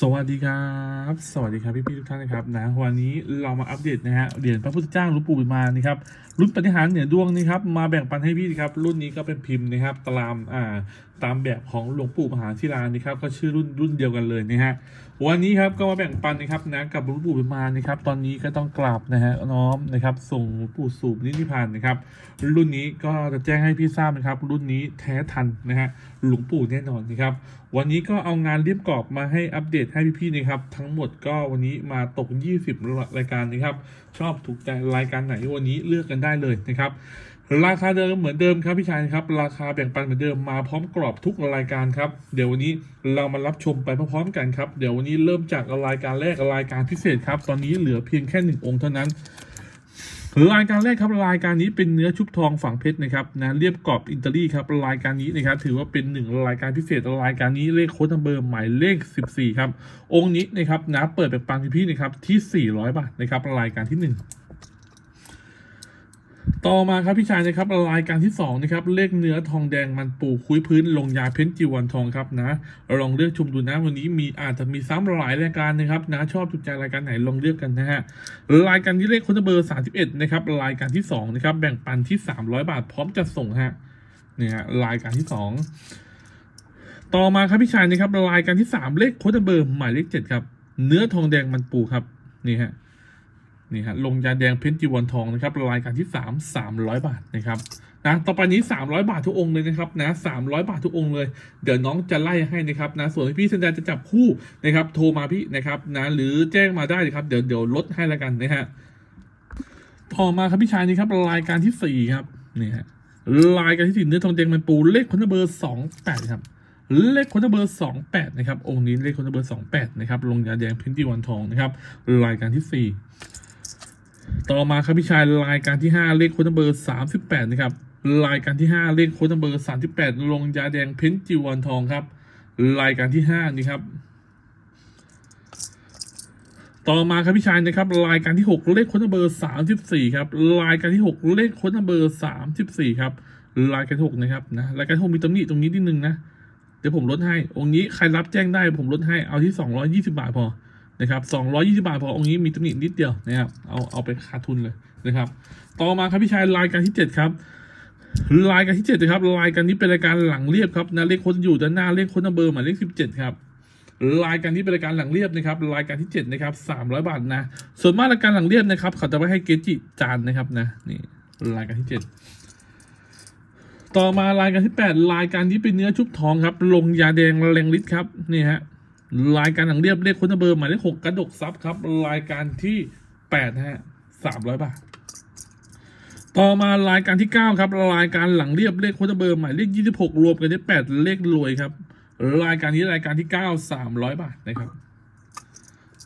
สวัสดีครับ สวัสดีครับพี่พี่ๆทุกท่านนะครับนะวันนี้เรามาอัปเดตนะฮะเหรียญพระพุทธเจ้าหลวงปู่บุญมานะครับรุ่นปฏิหารเหนือดวงนะครับมาแบ่งปันให้พี่นะครับรุ่นนี้ก็เป็นพิมพ์นะครับตามอ่าตามแบบของหลวงปู่มหาศิลานะครับก็ชื่อรุ่นรุ่นเดียวกันเลยนะฮะวันนี้ครับก็มาแบ่งปันนะครับนะกับหลวงปู่บุญมานะครับตอนนี้ก็ต้องกราบนะฮะน้อมนะครับส่งหลวงปู่สูบนิพพานนะครับรุ่นนี้ก็จะแจ้งให้พี่ทราบนะครับรุ่นนี้แท้ทันนะฮะหลวงปู่แน่นอนนะครับวันนี้ก็เอางานเรียบกรอบมาให้อัปเดตให้พี่ๆนะครับ ทั้งหมดก็วันนี้มาตก 20 รายการนะครับ ชอบถูกใจรายการไหนวันนี้เลือกกันได้เลยนะครับ ราคาเดิมเหมือนเดิมครับพี่ชายครับ ราคาแบ่งปันเหมือนเดิมมาพร้อมกรอบทุกรายการครับ เดี๋ยววันนี้เรามารับชมไปพร้อมๆกันครับ เดี๋ยววันนี้เริ่มจากรายการแรกรายการพิเศษครับ ตอนนี้เหลือเพียงแค่หนึ่งองค์เท่านั้น รายการแรกครับรายการนี้เป็นเนื้อชุบทองฝังเพชรนะครับนะเรียบกรอบอินเตอรี่ครับรายการนี้นะครับถือว่าเป็นหนึ่งรายการพิเศษรายการนี้เลขโค้ดนัมเบอร์หมายเลข 14 ครับ องค์นี้นะครับนะเปิดแบบปังพี่นะครับที่ 400 บาทนะครับรายการที่ 1 ต่อมาครับพี่ชายนะครับรายการที่2นะครับเลขเนื้อทองแดงมันปูคุยพื้นลงยาเพ้นจีวรทองครับนะลองเลือกชมดูนะวันนี้มีอาจจะมีซ้ำหลายรายการนะครับนะชอบถูกใจรายการไหนลองเลือกกันนะฮะรายการที่เลขคนเบอร์ 31นะครับรายการที่2นะครับแบ่งปันที่ 300 บาทพร้อมจะส่งฮะเนี่ยฮะรายการที่ 2 ต่อมาครับพี่ชายนะครับรายการที่ 3 เลขโคดเบอร์หมายเลข7ครับเนื้อทองแดงมันปูครับนี่ฮะ นี่ฮะลงยาแดงเพ้นจีวรทองนะครับรายการที่ 3 300 บาทนะครับนะต่อไปนี้ 300 บาททุกองค์เลยนะครับนะ300 บาททุกองค์เลย เดี๋ยวน้องจะไล่ให้นะครับนะส่วนที่พี่สัญญาจะจับคู่นะครับ โทรมาพี่นะครับนะหรือแจ้งมาได้นะครับ เดี๋ยวเดี๋ยวลดให้ละกันนะฮะต่อมาครับพี่ชายนี่ครับรายการที่สี่ครับนี่ฮะรายการที่สี่เนื้อทองแดงมันปูเลขคนเบอร์สองแปดครับเลขคนเบอร์สองแปดนะครับ องค์นี้เลขคนเบอร์สองแปดนะครับ ลงยาแดงพินที่วันทองนะครับ รายการที่สี่ ต่อมาครับพี่ชายรายการที่ห้าเลขค้นเบอร์สามสิบแปดนะครับ รายการที่ห้าเลขค้นเบอร์สามสิบแปดลงยาแดงเพ้นจีวรทองครับ รายการที่ห้านี่ครับ ต่อมาครับพี่ชายนะครับ รายการที่หกเลขค้นเบอร์สามสิบสี่ครับ รายการที่หกเลขค้นเบอร์สามสิบสี่ครับ รายการที่หกนะครับนะรายการที่หกมีตำหนิตรงนี้นิดนึงนะเดี๋ยวผมลดให้ องค์นี้ใครรับแจ้งได้ผมลดให้เอาที่สองร้อยี่สิบาทพอ นะครับสองร้อยี่สิบาทพอองค์นี้มีตำหนินิดเดียวนะครับเอาเอาไปขาดทุนเลยนะครับ ต่อมาครับพี่ชายรายการที่เจ็ดครับรายการที่เจ็ดนะครับรายการนี้เป็นรายการหลังเรียบครับนะเลขค้นอยู่ด้านหน้าเลขค้นเบอร์หมายเลขสิบเจ็ดครับรายการนี้เป็นรายการหลังเรียบนะครับรายการที่ 7 นะครับ 300 บาทนะ ส่วนมากรายการหลังเรียบนะครับเขาจะไว้ให้เกจิจานนะครับนะนี่รายการที่ 7 ต่อมารายการที่ 8 รายการนี้เป็นเนื้อชุบทองครับ ลงยาแดงแรงฤทธิ์ครับนี่ฮะ รายการหลังเรียบเลขคุณเบอร์หมายเลขหกกระดกซับครับ รายการที่8นะฮะ300บาท ต่อมารายการที่9ครับ รายการหลังเรียบเลขคุณเบอร์หมายเลข26รวมกันได้8เลขรวยครับ รายการนี้รายการที่เก้าสามร้อยบาทนะครับ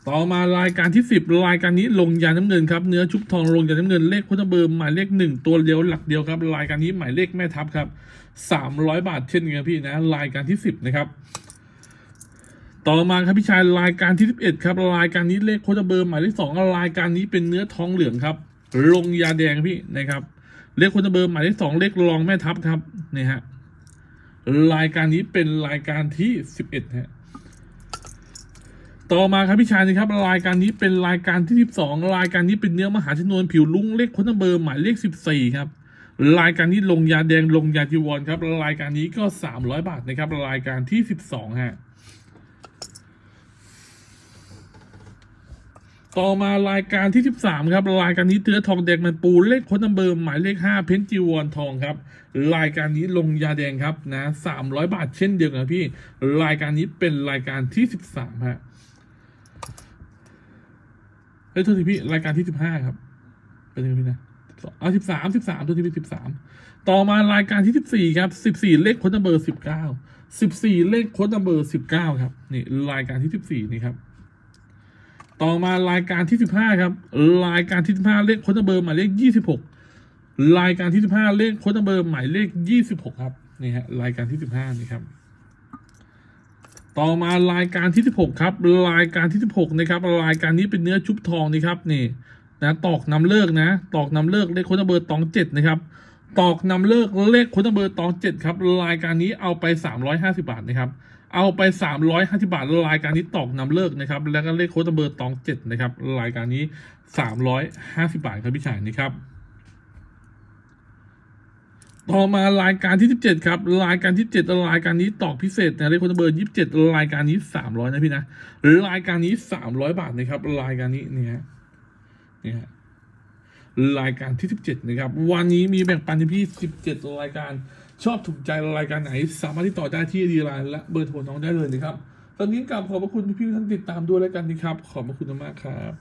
ต่อมารายการที่สิบรายการนี้ลงยาน้ำเงินครับเนื้อชุบทองลงยาน้ำเงินเลขคุณเบอร์หมายเลขหนึ่งตัวเดียวหลักเดียวครับ รายการนี้หมายเลขแม่ทัพครับสามร้อยบาทเช่นกันพี่นะ รายการที่สิบนะครับ ต่อมาครับพี่ชายรายการที่สิบเอ็ดครับรายการนี้เลขโคดเบอร์หมายเลขสองรายการนี้เป็นเนื้อทองเหลืองครับ ลงยาแดงพี่นะครับเลขโคดเบอร์หมายเลขสองเลขรองแม่ทัพครับนี่ฮะรายการนี้เป็นรายการที่สิบเอ็ดฮะต่อมาครับพี่ชายนะครับ รายการนี้เป็นรายการที่สิบสองรายการนี้เป็นเนื้อมหาชนวนผิวลุ้งเลขคนเบอร์หมายเลขสิบสี่ครับรายการนี้ลงยาแดงลงยาจีวรครับรายการนี้ก็สามร้อยบาทนะครับรายการที่สิบสองฮะ ต่อมารายการที่ 13 ครับ รายการนี้เตือทองแดงมันปูเลขโค้ดนัมเบอร์หมายเลข 5 เพนจิวอนทองครับ รายการนี้ลงยาแดงครับนะ300 บาทเช่นเดียวกันพี่ รายการนี้เป็นรายการที่ 13 ฮะเฮ้ยโทษทีพี่รายการที่ 15 ครับเป็นยังไงพี่นะเอา13 13โทษทีพี่13ต่อมารายการที่14ครับ14เลขโค้ดนัมเบอร์19 14เลขโค้ดนัมเบอร์19ครับนี่รายการที่14นี่ครับ ต่อมารายการที่สิบห้าครับ รายการที่สิบห้าเลขโค้ดเบอร์หมายเลขยี่สิบหกรายการที่สิบห้าเลขโค้ดเบอร์หมายเลขยี่สิบหกครับนี่ฮะรายการที่สิบห้านี่ครับ ต่อมารายการที่สิบหกครับ รายการที่สิบหกนะครับ รายการนี้เป็นเนื้อชุบทองนี่ครับนี่นะตอกนำเลิกนะ ตอกนำเลิกเลขโค้ดเบอร์ตองเจ็ดนะครับ ตอกนำเลิกเลขโค้ดเบอร์ตองเจ็ดครับ รายการนี้เอาไปสามร้อยห้าสิบาทนะครับ เอาไปสามร้อยห้าสิบาทรายการนี้ตอกนำเลิกนะครับ แล้วก็เลขโค้ดเบอร์ตองเจ็ดนะครับรายการนี้สามร้อยห้าสิบาทครับพี่ชายนะครับต่อมารายการที่สิบเจ็ดครับ รายการที่เจ็ดรายการนี้ตอกพิเศษนะเลขโค้ดเบอร์ยี่สิบเจ็ดรายการนี้สามร้อยนะพี่นะรายการนี้สามร้อยบาทนะครับ รายการนี้เนี่ยฮะเนี่ยฮะรายการที่ 17 นะครับ วันนี้มีแบ่งปันที่พี่ 17 รายการ ชอบถูกใจรายการไหน สามารถที่ต่อได้ที่ดีไลน์และเบอร์โทรน้องได้เลยนะครับ ตอนนี้กลับขอบพระคุณที่พี่ๆท่านติดตามด้วยรายการนี้ครับ ขอบพระคุณมากครับ